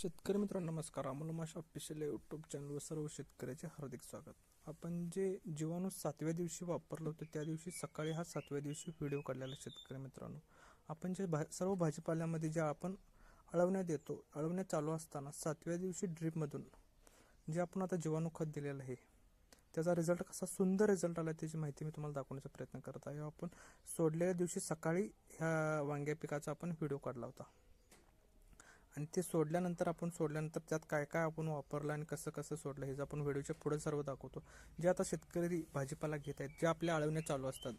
शेतकरी मित्रांनो नमस्कार. अमोल ऑफिशियल यूट्यूब चॅनलवर सर्व शेतकऱ्याचे हार्दिक स्वागत. आपण जे जीवाणू सातव्या दिवशी वापरलं होतं त्या दिवशी सकाळी हा सातव्या दिवशी व्हिडिओ काढलेला आहे शेतकरी मित्रांनो. आपण जे भा सर्व भाजीपाल्यामध्ये जे आपण अळवण्यात देतो अळवण्यात चालू असताना सातव्या दिवशी ड्रीपमधून जे आपण आता जीवाणू खत दिलेलं आहे त्याचा रिझल्ट कसा सुंदर रिझल्ट आला त्याची माहिती मी तुम्हाला दाखवण्याचा प्रयत्न करत आहे. आपण सोडलेल्या दिवशी सकाळी ह्या वांग्या पिकाचा आपण व्हिडिओ काढला होता. आणि ते सोडल्यानंतर आपण सोडल्यानंतर त्यात काय काय आपण वापरलं आणि कसं कसं सोडलं हे आपण व्हिडिओच्या पुढे सर्व दाखवतो. जे आता शेतकरी भाजीपाला घेत आहेत जे आपल्या अळवण्या चालू असतात.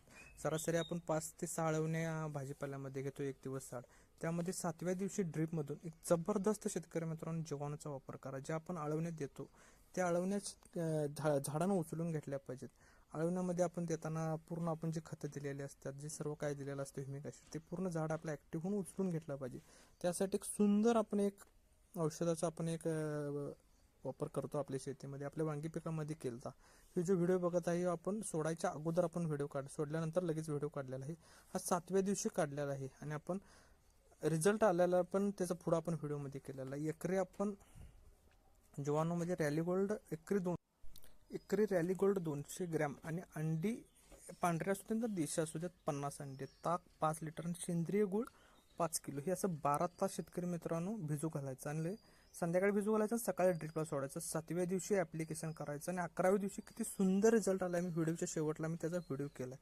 सरासरी आपण पाच ते सहा अळवण्या भाजीपाल्यामध्ये घेतो एक दिवस साड त्यामध्ये सातव्या दिवशी ड्रीपमधून एक जबरदस्त शेतकरी मित्रांनो जीवाणूचा वापर करा. जे आपण अळवण्यात देतो त्या अळवण्या झा उचलून घेतल्या पाहिजेत. अळवण्यामध्ये आपण देताना पूर्ण आपण जे खतं दिलेले असतात जे सर्व काय दिलेलं असतं ह्युमिक ॲसिड ते पूर्ण झाड आपलं ॲक्टिव्ह होऊन उचलून घेतलं पाहिजे. त्यासाठी एक सुंदर आपण एक औषधाचा आपण एक वापर करतो आपल्या शेतीमध्ये. आपल्या वांगी पिकामध्ये केलता. हे जो व्हिडिओ बघत आहे आपण सोडायच्या अगोदर आपण व्हिडिओ काढ सोडल्यानंतर लगेच व्हिडिओ काढलेला आहे. हा सातव्या दिवशी काढलेला आहे आणि आपण रिझल्ट आलेला पण त्याचा पुढं आपण व्हिडिओमध्ये केलेला आहे. एकरी आपण जवानोमध्ये रॅली गोल्ड एकरी दोन एकरी रॅली गोल्ड दोनशे ग्रॅम आणि अंडी पांढऱ्या असू द्यात तर देशी असू द्यात पन्नास अंडे. ताक पाच लिटर आणि सेंद्रिय गुळ पाच किलो. हे असं बारा तास शेतकरी मित्रांनो भिजू घालायचं आणि संध्याकाळी भिजू घालायचं आणि सकाळी ड्रिपला सोडायचं. सातव्या दिवशी ॲप्लिकेशन करायचं आणि अकराव्या दिवशी किती सुंदर रिझल्ट आला मी व्हिडिओच्या शेवटला मी त्याचा व्हिडिओ केला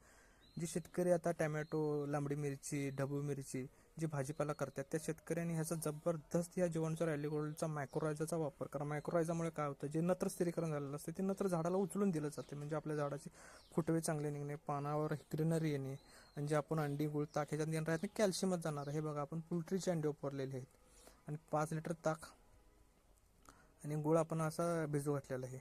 जे शेतकरी आता टॅमॅटो लांबडी मिरची ढबू मिरची जे भाजीपाला करतात त्या शेतकऱ्यांनी ह्याचा जबरदस्त या जीवाणूचा रॅलीगोल्डचा मायक्रोरायझाचा वापर करा. मायक्रोरायझामुळे काय होतं जे नत्र स्थिरीकरण झालेलं असतं ते नत्र झाडाला उचलून दिलं जाते. म्हणजे आपल्या झाडाचे फुटवे चांगले निघणे पानावर ग्रीनरी येणे आणि जे आपण अंडी गुळ ताक ह्याच्यात येणार आहेत कॅल्शियमच जाणार हे बघा आपण पोल्ट्रीचे अंडे वापरलेले आहेत. आणि पाच लिटर ताक आणि गुळ आपण असा भिजू घातलेला आहे.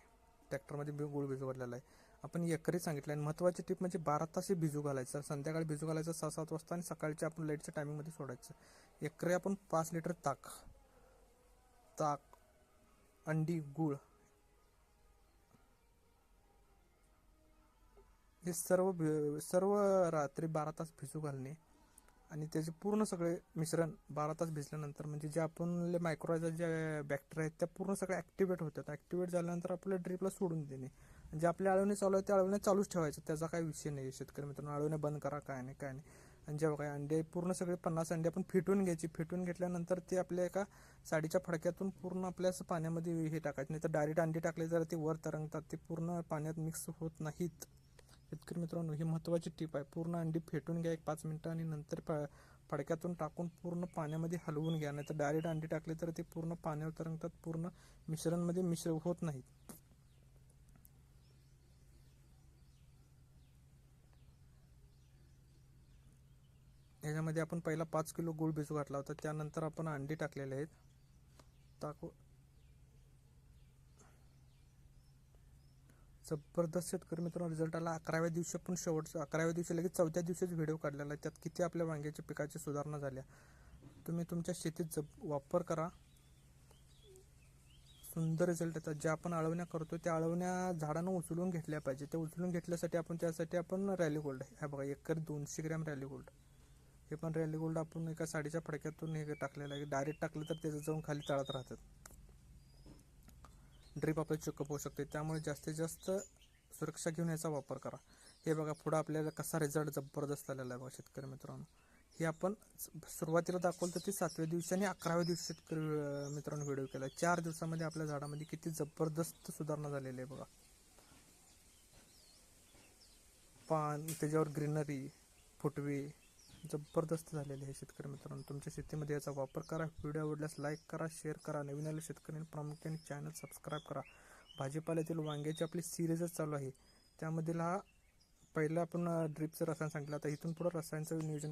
ट्रॅक्टरमध्ये गुळ भिजू घातलेला आहे. आपण एकरी सांगितलं आणि महत्त्वाची टीप म्हणजे बारा तास भिजू घालायचं. संध्याकाळी भिजू घालायचं सहा सात वाजता आणि सकाळच्या आपण लाईटच्या टायमिंगमध्ये सोडायचं. एकरी आपण पाच लिटर ताक. ताक अंडी गुळ. हे सर्व भि- सर्व रात्री बारा तास भिजू घालणे आणि त्याचे पूर्ण सगळे मिश्रण बारा तास भिजल्यानंतर म्हणजे जे आपण मायक्रोरायझर जे बॅक्टेरिया आहेत त्या पूर्ण सगळ्या ॲक्टिवेट होतात. ॲक्टिवेट झाल्यानंतर आपल्या ड्रिपला सोडून देणे. जे आपल्या अळवणे चालू आहे त्या अळवणे चालूच ठेवायचं. त्याचा काही विषय नाही शेतकरी मित्रांनो अळवणे बंद करा काय नाही काय नाही. आणि जेव्हा काय अंडे पूर्ण सगळे पन्नास अंडे आपण फिटून घ्यायची. फिटून घेतल्यानंतर ते आपल्या एका साडीच्या फडक्यातून पूर्ण आपल्या असं पाण्यामध्ये हे टाकायचं. नाही तर डायरेक्ट अंडे टाकले तर ते वर तरंगतात. ते पूर्ण पाण्यात मिक्स होत नाहीत. शेतकरी मित्रांनो ही महत्त्वाची टीप आहे. पूर्ण अंडी फेटून घ्या एक पाच मिनटं आणि नंतर प फडक्यातून टाकून पूर्ण पाण्यामध्ये हलवून घ्या. नाही तर डायरेक्ट अंडी टाकले तर ते पूर्ण पाण्यावर तरंगतात. पूर्ण मिश्रणमध्ये मिश्र होत नाहीत. ह्याच्यामध्ये आपण पहिला पाच किलो गुळ भिजू घातला होता. त्यानंतर आपण अंडी टाकलेले आहेत. टाकू. जबरदस्त शेतकरी मित्रांनो रिझल्ट आला. अकराव्या दिवशी पण शेवटचा अकराव्या दिवशी लगेच चौथ्या दिवशीच व्हिडिओ काढलेला आहे. त्यात किती आपल्या वांग्याच्या पिकाची सुधारणा झाल्या. तुम्ही तुमच्या शेतीत जब वापर करा. सुंदर रिझल्ट येतात. ज्या आपण अळवण्या करतो त्या अळवण्या झाडांना उचलून घेतल्या पाहिजे. त्या उचलून घेतल्यासाठी आपण त्यासाठी आपण रॅली गोल्ड ह्या बघा एकर दोनशे ग्रॅम रॅली गोल्ड हे पण रॅली गोल्ड आपण एका साडीच्या फडक्यातून हे टाकलेलं आहे. डायरेक्ट टाकलं तर त्याचं जाऊन खाली तळत राहतात. ड्रीप आपलं चेकअप होऊ शकते. त्यामुळे जास्तीत जास्त सुरक्षा घेऊन याचा वापर करा. हे बघा पुढं आपल्याला कसा रिझल्ट जबरदस्त आलेला आहे बघा शेतकरी मित्रांनो. हे आपण सुरुवातीला दाखवलं तर ते सातव्या दिवशी आणि अकराव्या दिवशी शेतकरी मित्रांनो व्हिडिओ केला. चार दिवसामध्ये आपल्या झाडामध्ये किती जबरदस्त सुधारणा झालेली आहे बघा. पान त्याच्यावर ग्रीनरी फुटवे जबरदस्त झालेले आहे शेतकरी मित्रांनो. तुमच्या शेतीमध्ये याचा वापर करा. व्हिडिओ आवडल्यास लाईक करा शेअर करा. नवीन आले शेतकऱ्यांनी प्रामुख्याने चॅनल सबस्क्राईब करा. भाजीपाल्यातील वांग्याची आपली सिरीजच चालू आहे. त्यामधील हा पहिला आपण ड्रिपचं रसायन सांगितलं. आता इथून पुढं रसायनचं नियोजन